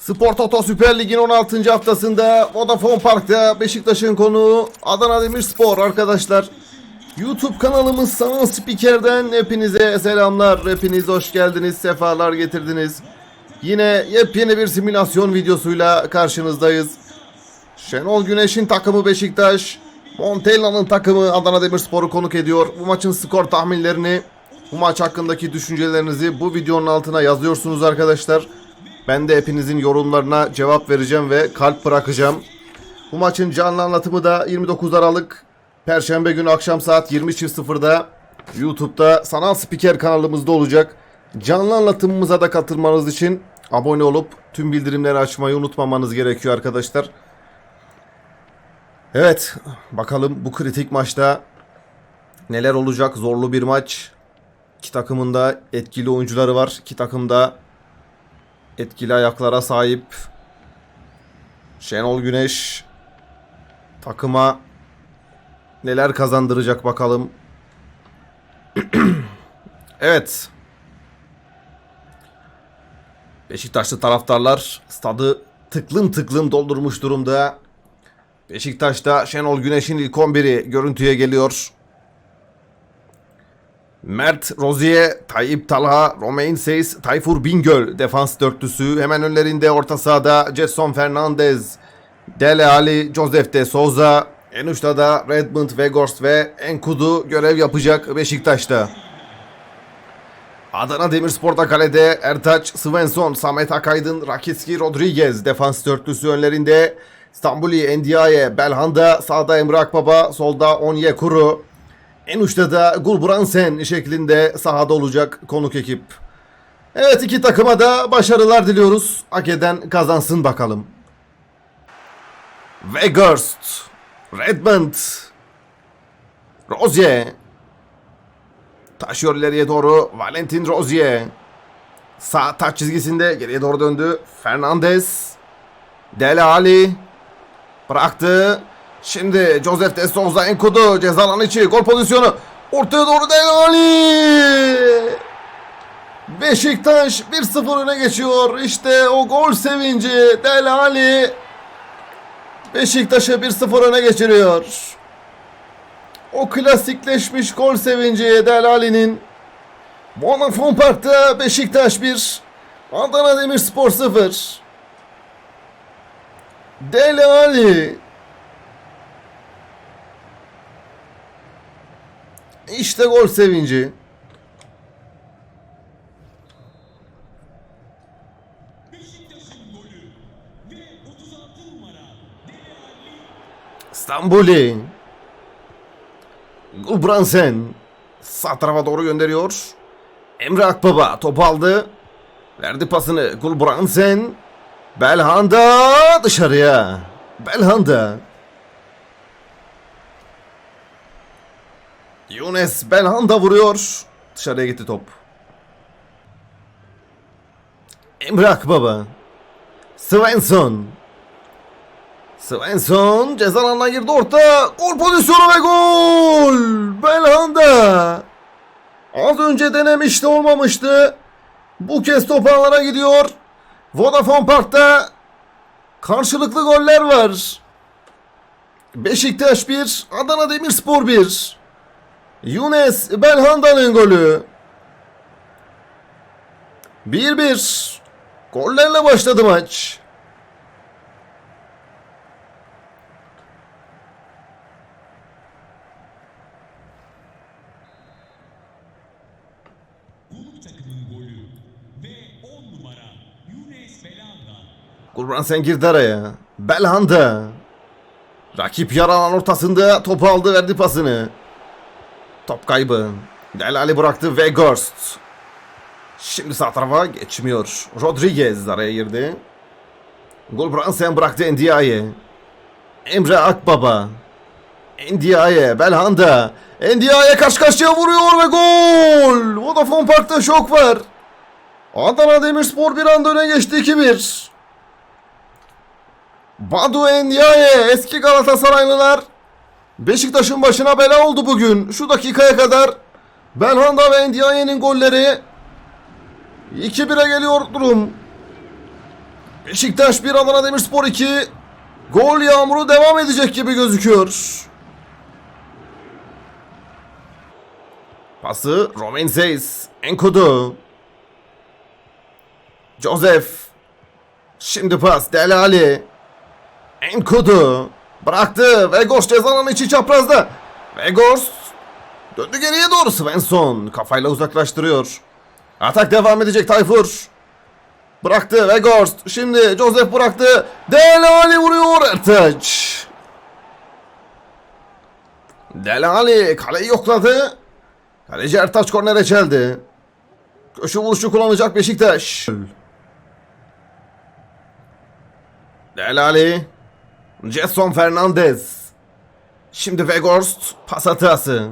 Spor Toto Süper Lig'in 16. haftasında Vodafone Park'ta Beşiktaş'ın konuğu Adana Demirspor arkadaşlar. YouTube kanalımız Sanal Spiker'den hepinize selamlar. Hepiniz hoş geldiniz, sefalar getirdiniz. Yine yepyeni bir simülasyon videosuyla karşınızdayız. Şenol Güneş'in takımı Beşiktaş, Montella'nın takımı Adana Demirspor'u konuk ediyor. Bu maçın skor tahminlerini, bu maç hakkındaki düşüncelerinizi bu videonun altına yazıyorsunuz arkadaşlar. Ben de hepinizin yorumlarına cevap vereceğim ve kalp bırakacağım. Bu maçın canlı anlatımı da 29 Aralık Perşembe günü akşam saat 20.00'da YouTube'da Sanal Spiker kanalımızda olacak. Canlı anlatımımıza da katılmanız için abone olup tüm bildirimleri açmayı unutmamanız gerekiyor arkadaşlar. Evet, bakalım bu kritik maçta neler olacak? Zorlu bir maç. İki takımın da etkili oyuncuları var. İki takım da etkili ayaklara sahip. Şenol Güneş takıma neler kazandıracak bakalım. evet. Beşiktaşlı taraftarlar stadı tıklım tıklım doldurmuş durumda. Beşiktaş'ta Şenol Güneş'in ilk 11'i görüntüye geliyor. Mert Rozier, Tayyip Talha, Romain Seyis, Tayfur Bingöl defans dörtlüsü. Hemen önlerinde orta sahada Jetson Fernandez, Dele Ali, Joseph de Souza. En uçta da Redmond, Weghorst ve Enkudu görev yapacak Beşiktaş'ta. Adana Demirspor'da kalede Ertaç, Svensson, Samet Akaydın, Rakitski, Rodriguez defans dörtlüsü önlerinde. Stambuli, Ndiaye, Belhanda, sağda Emre Akbaba, solda Onyekuru. En uçta da Gulbransen şeklinde sahada olacak konuk ekip. Evet iki takıma da başarılar diliyoruz. Hak eden kazansın bakalım. Weghorst, Redmond, Rozier. Taşıyor ileriye doğru Valentin Rozier. Sağ taç çizgisinde geriye doğru döndü. Fernandez. Dele Ali. Bıraktı. Şimdi Joseph de Souza Enkudu ceza içi gol pozisyonu. Ortaya doğru Dele Ali. Beşiktaş 1-0 öne geçiyor. İşte o gol sevinci Dele Ali. Beşiktaş'ı 1-0 öne geçiriyor. O klasikleşmiş gol sevinci Dele Ali'nin. Vodafone Park'ta Beşiktaş 1, Adana Demirspor 0. Dele Ali. İşte gol sevinci. Stambuli. Gulbransen. Sağ tarafa doğru gönderiyor. Emre Akbaba topu aldı. Verdi pasını Gulbransen. Belhanda dışarıya. Belhanda. Yunus Belhanda vuruyor. Dışarıya gitti top. Emre Akbaba. Svensson. Svensson ceza alanına girdi orta. Gol pozisyonu ve gol. Belhanda. Az önce denemişti olmamıştı. Bu kez top ağlara gidiyor. Vodafone Park'ta karşılıklı goller var. Beşiktaş 1, Adana Demirspor 1. Yunus Belhanda'nın golü. 1-1. Gollerle başladı maç. Konuk takımın golü ve 10 numara Yunus Belanda. Gulbransen girdi araya. Belhanda. Rakip yaralan ortasında topu aldı verdi pasını. Top kaybı. Delali bıraktı Weghorst. Şimdi sağ tarafa geçmiyor. Rodriguez araya girdi. Gulbransen bıraktı Ndiaye. Emre Akbaba. Ndiaye, Belhanda. Ndiaye karşı karşıya vuruyor ve gol. Vodafone Park'ta şok var. Adana Demirspor bir anda öne geçti 2-1. Badu Endiaye eski Galatasaraylılar Beşiktaş'ın başına bela oldu bugün. Şu dakikaya kadar Belhanda ve Endiaye'nin golleri 2-1'e geliyor durum. Beşiktaş 1 Adana Demirspor 2. Gol yağmuru devam edecek gibi gözüküyor. Pası Romain Zeis. Enkudu. Joseph. Şimdi pas Dele Ali. Enkudu. Bıraktı. Vegors cezanın içi çaprazda. Vegors. Döndü geriye doğru Svensson. Kafayla uzaklaştırıyor. Atak devam edecek Tayfur. Bıraktı Vegors. Şimdi Joseph bıraktı. Dele Ali vuruyor Ertaç. Dele Ali kaleyi yokladı. Kaleci Ertaç kornere çeldi. Köşe vuruşu kullanacak Beşiktaş. Dele Jetson Fernandez. Şimdi Weghorst pas hatası.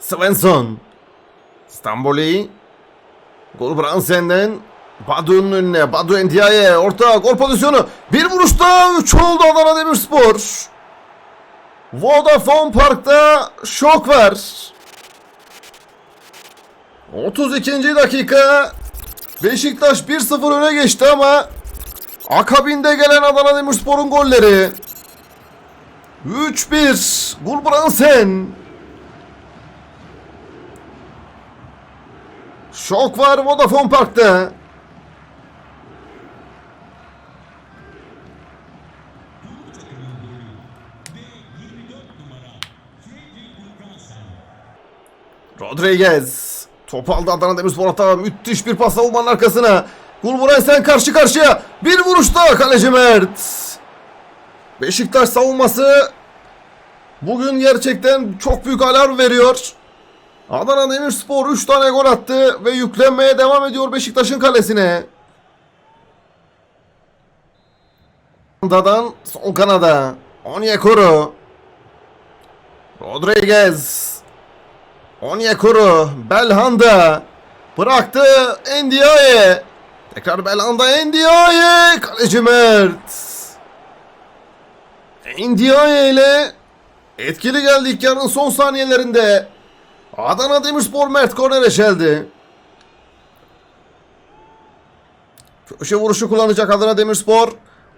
Svensson. Stamboli. Gol Bransen'den Badu'nun önüne. Badu Ndiaye. Orta gol pozisyonu. Bir vuruşta 3 oldu Adana Demirspor. Vodafone Park'ta şok var. 32. dakika. Beşiktaş 1-0 öne geçti ama akabinde gelen Adana Demirspor'un golleri. 3-1. Gulbrandsen. Şok var Vodafone Park'ta. ve 24 numara Fredrik Gulbrandsen. Rodriguez. Top aldı Adana Demirspor hata. Müthiş bir pas savunmanın arkasına. Gulbrandsen karşı karşıya. Bir vuruşta kaleci Mert. Beşiktaş savunması bugün gerçekten çok büyük alarm veriyor. Adana Demirspor 3 tane gol attı ve yüklenmeye devam ediyor Beşiktaş'ın kalesine. Dadan sol kanada. Onyekuru. Rodriguez. Onyekuru. Belhanda. Bıraktı. Ndiaye. Tekrar Belhanda. Ndiaye. Kaleci Mert. Ndiaye ile etkili geldi ilk yarının son saniyelerinde. Adana Demirspor Mert kornere çeldi. Köşe vuruşu kullanacak Adana Demirspor.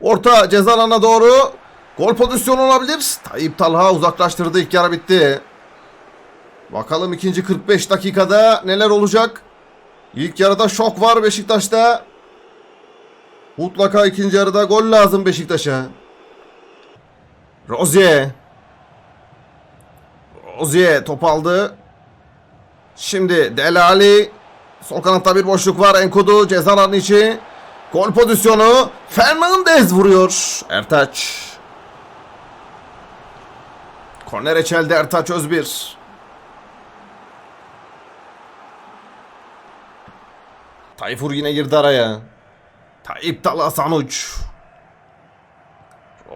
Orta ceza alanına doğru. Gol pozisyonu olabilir. Tayyip Talha uzaklaştırdı. İlk yarı bitti. Bakalım ikinci 45 dakikada neler olacak. İlk yarıda şok var Beşiktaş'ta. Mutlaka ikinci yarıda gol lazım Beşiktaş'a. Rozier. Rozier top aldı. Şimdi Delali. Sol kanatta bir boşluk var. Enkudu ceza içi. Gol pozisyonu. Fernandez vuruyor. Ertaç. Korner çeldi Ertaç Özbir. Tayfur yine girdi araya. Tayyip Talha Sanuç.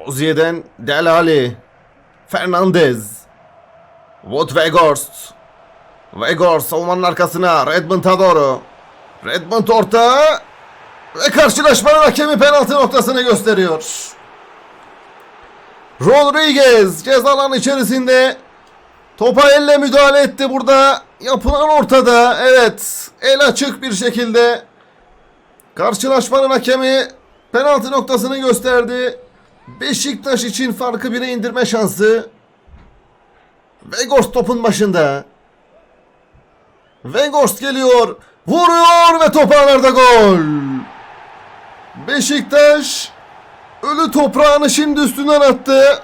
Rozier'den Delali. Fernandez. Wout Weghorst. Weghorst savunmanın arkasına. Redmond'a doğru. Redmond orta. Ve karşılaşmanın hakemi penaltı noktasını gösteriyor. Rodriguez ceza içerisinde topa elle müdahale etti burada. Yapılan ortada. Evet. El açık bir şekilde karşılaşmanın hakemi penaltı noktasını gösterdi. Beşiktaş için farkı bire indirme şansı. Vegors topun başında. Vegors geliyor. Vuruyor ve top ağlarda gol. Beşiktaş ölü toprağını şimdi üstünden attı.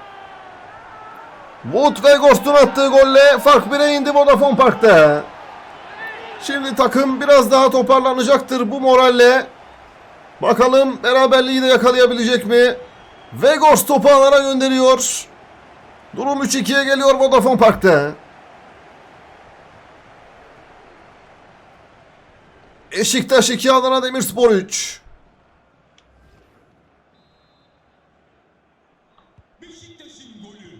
Wood Vegors'un attığı golle fark 1'e indi Vodafone Park'ta. Şimdi takım biraz daha toparlanacaktır bu moralle. Bakalım beraberliği de yakalayabilecek mi? Vegors topu alana gönderiyor. Durum 3-2'ye geliyor Vodafone Park'ta. Beşiktaş 2 Adana Demirspor 3. Beşiktaş'ın golü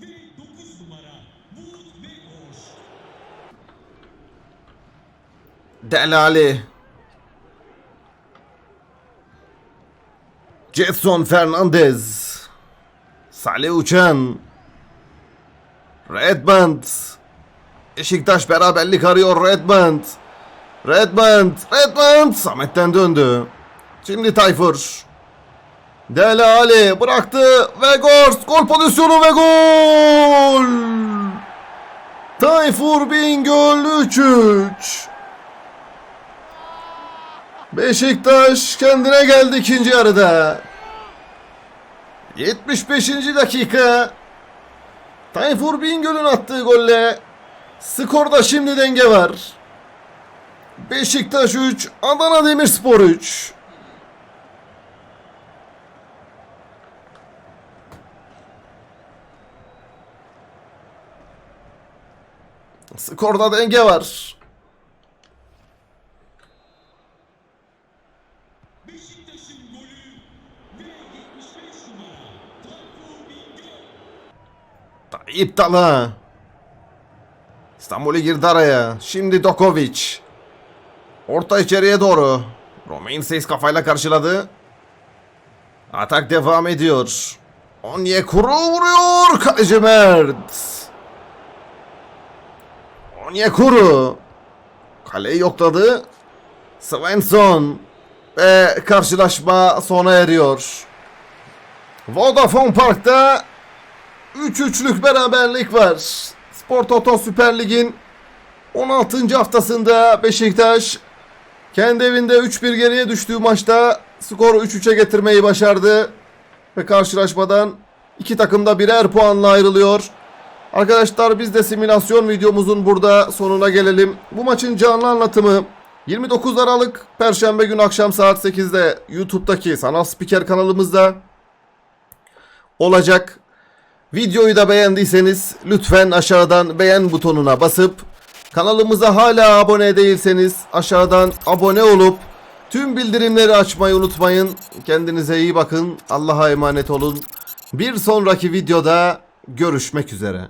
ve 9 numara Wout Weghorst. Delali. Jetson Fernandez. Salih Uçan. Redmond. Beşiktaş beraberlik arıyor Redmond. Redmond. Redmond. Samet'ten döndü. Şimdi Tayfur. Dele Ali bıraktı ve gol. Gol pozisyonu ve gol. Tayfur Bingöl 3-3. Beşiktaş kendine geldi ikinci yarıda. 75. dakika. Tayfur Bingöl'ün attığı golle skorda şimdi denge var. Beşiktaş 3, Adana Demirspor 3. Skorda denge var. Beşiktaş'ın golü ve 75 numara Tayfur Bingöl. Tayyip Tala. İstanbul'u girdi araya. Şimdi Dokovic. Orta içeriye doğru. Romain Seyis kafayla karşıladı. Atak devam ediyor. Onyekuru vuruyor. Kaleci Mert. Onyekuru. Kaleyi yokladı. Svensson. Ve karşılaşma sona eriyor. Vodafone Park'ta 3-3'lük beraberlik var. Spor Toto Süper Lig'in 16. haftasında Beşiktaş kendi evinde 3-1 geriye düştüğü maçta skoru 3-3'e getirmeyi başardı. Ve karşılaşmadan iki takım da birer puanla ayrılıyor. Arkadaşlar biz de simülasyon videomuzun burada sonuna gelelim. Bu maçın canlı anlatımı 29 Aralık Perşembe günü akşam saat 8'de YouTube'daki Sanal Spiker kanalımızda olacak. Videoyu da beğendiyseniz lütfen aşağıdan beğen butonuna basıp kanalımıza hala abone değilseniz aşağıdan abone olup tüm bildirimleri açmayı unutmayın. Kendinize iyi bakın. Allah'a emanet olun. Bir sonraki videoda görüşmek üzere.